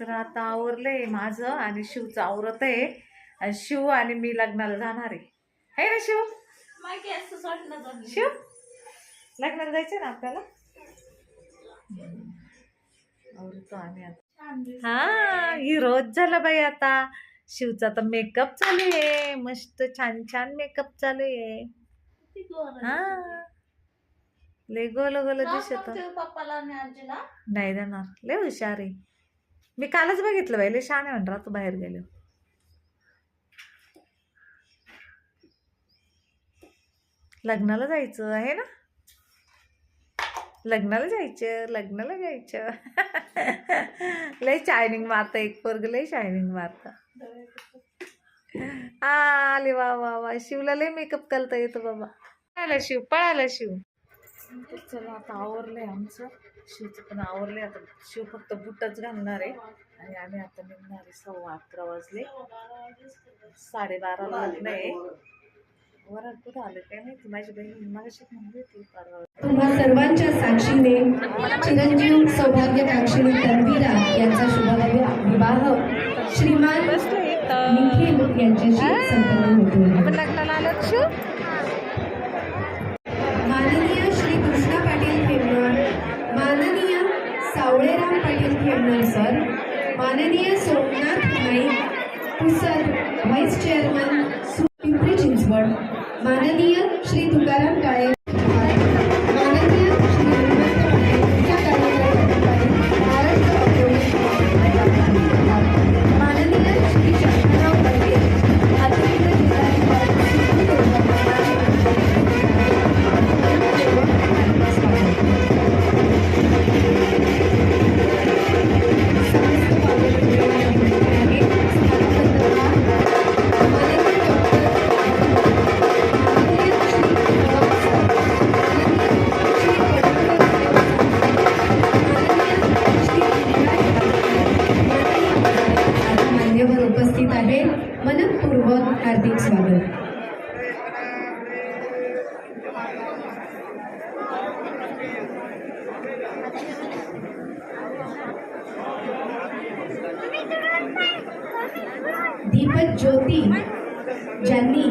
तर आता आवरलंय माझं आणि शिवचं आवरत आहे आणि शिव आणि मी लग्नाला जाणार आहे. है ना शिव? शिव? लग्नाला जायचं ना आपल्याला? आवरतो आम्ही आता. हा ही रोज झाला बाई आता. शिवचा तर मेकअप चालू आहे. मस्त छान छान मेकअप चालू आहे. हा. लय गोल गोल दिसत पप्पाला नाही देणार. लय हुशार आहे. मी कालच बघितलं बाई लई छान आहे म्हणणार तू बाहेर गेलो. लग्नाला जायचं आहे ना? लग्नाला जायचं लग्नाला जायचं. लय शायनिंग मारतं एक पोरग लय शायनिंग मारतं आले वा वा वा. शिवला लय मेकअप करता येतो बाबा. पळाला शिव पळाला शिव. तर चला आता आवरलंय आमचं. शिवचं पण आवरलंय. आता शिव फक्त बुटच घालणार आहे. आणि आम्ही आता निघणार आहे सव्वा अकरा वाजले. साडेबाराला लग्न आहे. वरात कुठं आलं काय माहिती? माझी बहीण माझ्याशी म्हणली होती. परवा. तुम्हा सर्वांच्या साक्षीने चिरंजीव सौभाग्यकांक्षी तन्वीरा यांचा शुभ विवाह. श्रीमान निखिल यांच्याशी संपन्न होतो आपण लग्नाला आलो पाटील सर. माननीय सोमनाथ नाईक पुसद व्हाईस चेअरमन पिंपरी चिंचवड माननीय उपस्थित मनपूर्वक हार्दिक स्वागत. दीपक ज्योती ज्यांनी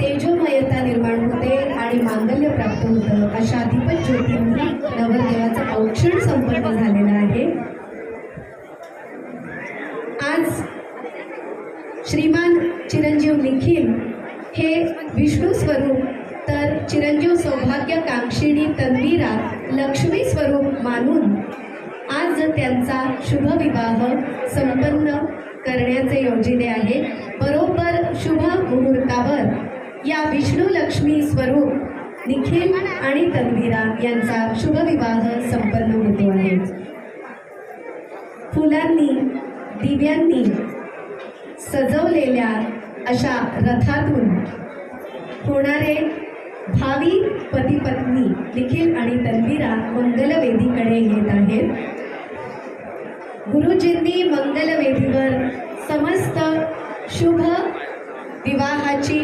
तेजोमयता निर्माण होते आणि मांगल्य प्राप्त होतं अशा दीपक ज्योतींनी नवरदेवाचं औक्षण संपन्न झालं आहे आज श्रीमान चिरंजीव निखिल हे विष्णू स्वरूप तर चिरंजीव सौभाग्यकांक्षिणी तन्वीरा लक्ष्मी स्वरूप मानून आज त्यांचा शुभविवाह संपन्न करण्याचे योजिले आहे. बरोबर शुभ मुहूर्तावर या विष्णू लक्ष्मी स्वरूप निखिल आणि तन्वीरा यांचा शुभविवाह संपन्न होतो आहे. फुलांनी दिव्यांनी सजवलेल्या अशा रथातून होणारे भावी पती पत्नी निखिल आणि तन्वीरा मंगलवेदीकडे येत आहेत. गुरुजींनी मंगलवेदीवर समस्त शुभ विवाहाची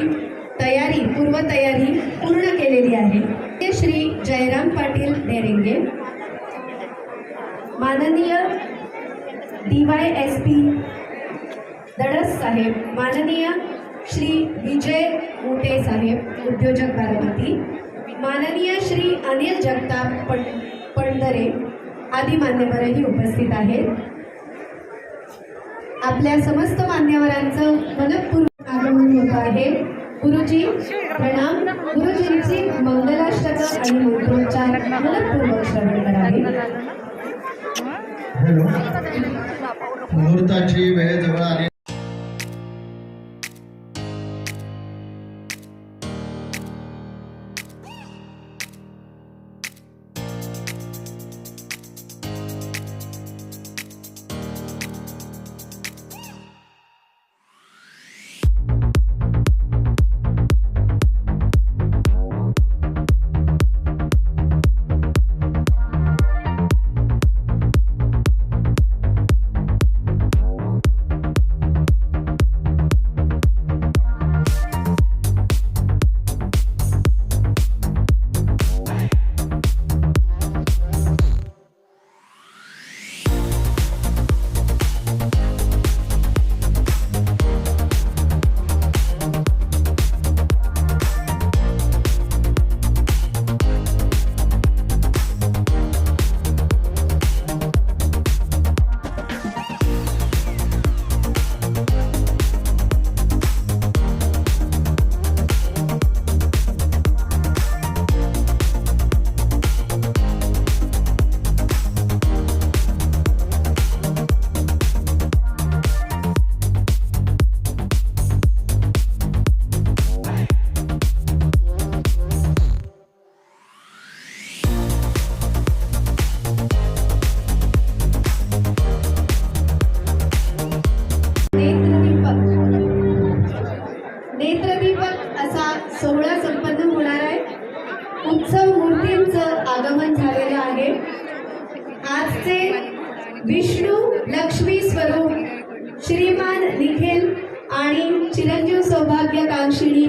तयारी पूर्वतयारी पूर्ण केलेली आहे. ते श्री जयराम पाटील नेरेंगे माननीय D Y S P Dadas saheb माननीय श्री विजय मोटे साहेब उद्योजक बारामती. माननीय श्री अनिल जगताप पण पणदरे आदी मान्यवरही उपस्थित आहेत. आपल्या समस्त मान्यवरांचं मनपूर्वक आगमन होत आहे. गुरुजी प्रणाम. गुरुजींची मंगलाष्टक आणि मंत्रोच्चार मनपूर्वक श्रवण करावे.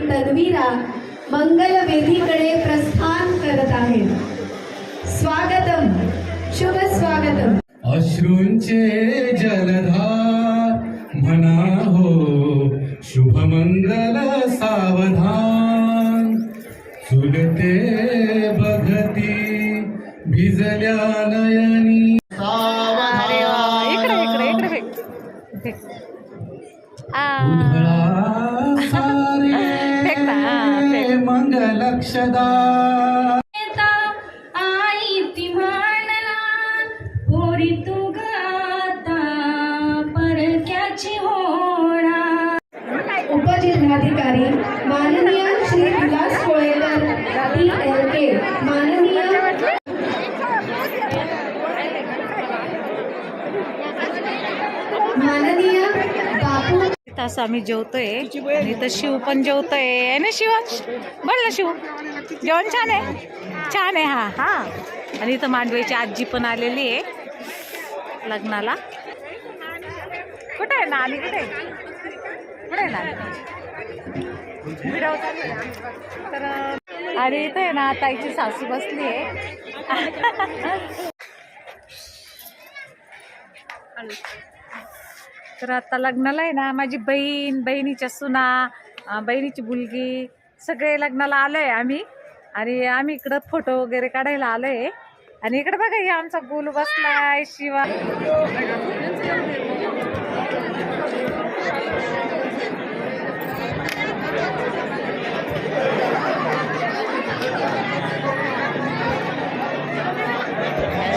तन्वीरा मंगल वेदीकडे प्रस्थान करत आहेत स्वागतम. शुभ स्वागतम. अश्रूंचे जलधार म्हणा हो शुभमंगल सावधान. चुलते बघती भिजल्या नयनी. अरे मंगलक्षदा आई ती म्हणला पोरी तू गाता परक्याची होणा उपजिल्हाधिकारी माननीय Shri Vilas Kolekar D L K माननीय माननीय असं आम्ही जेवतोय. आणि इथं शिव पण जेवतोय. आहे ना शिव? बोल ना शिव. जेवण छान आहे? छान आहे हा हा. आणि इथं मांडवेची आजी पण आलेली आहे लग्नाला. कुठे आहे ना आणि कुठे? कुठे आहे ना. तर आणि इथं आहे ना ताईची सासू बसली आहे. तर आता लग्नाला आहे ना माझी बहीण बहिणीच्या सुना बहिणीची मुलगी सगळे लग्नाला आलो आहे आम्ही. आणि आम्ही इकडं फोटो वगैरे काढायला आलो आहे आणि इकडं बघा हे आमचा गोलू बसलाय शिवा.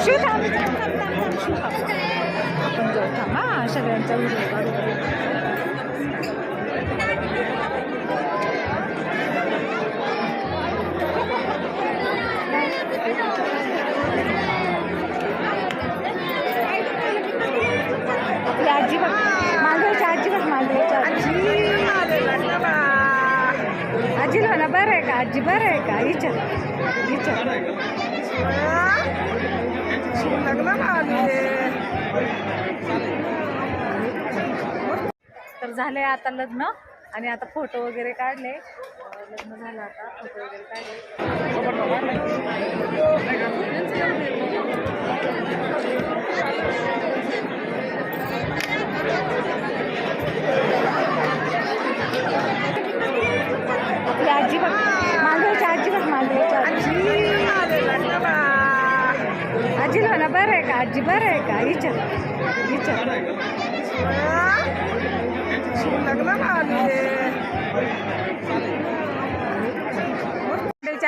शिवाय थांब, थांब, थांब, थांब, थांब, शिव थांब. आपण जाऊ थांब हा सगळ्यांचा व्हिडिओ काढू आपली आजी बघ मांडवायची आजी बघ मांडवायची आजी आजीला म्हणा बरं आहे का? आजी बरं आहे का? विचार विचार झाले आता लग्न. आणि आता फोटो वगैरे काढले. लग्न झालं आता फोटो वगैरे काढले. आजी बघ मांडवायची आजी बघ मांडवायची आजी. आजीला म्हणा बरं आहे का? आजी बरं आहे का? विचार विचार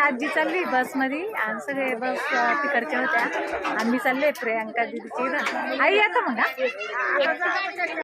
आजी चालली बसमध्ये आणि सगळे बस अं, तिकडच्या होत्या. आम्ही चालले प्रियांका दिदीची आई आता मग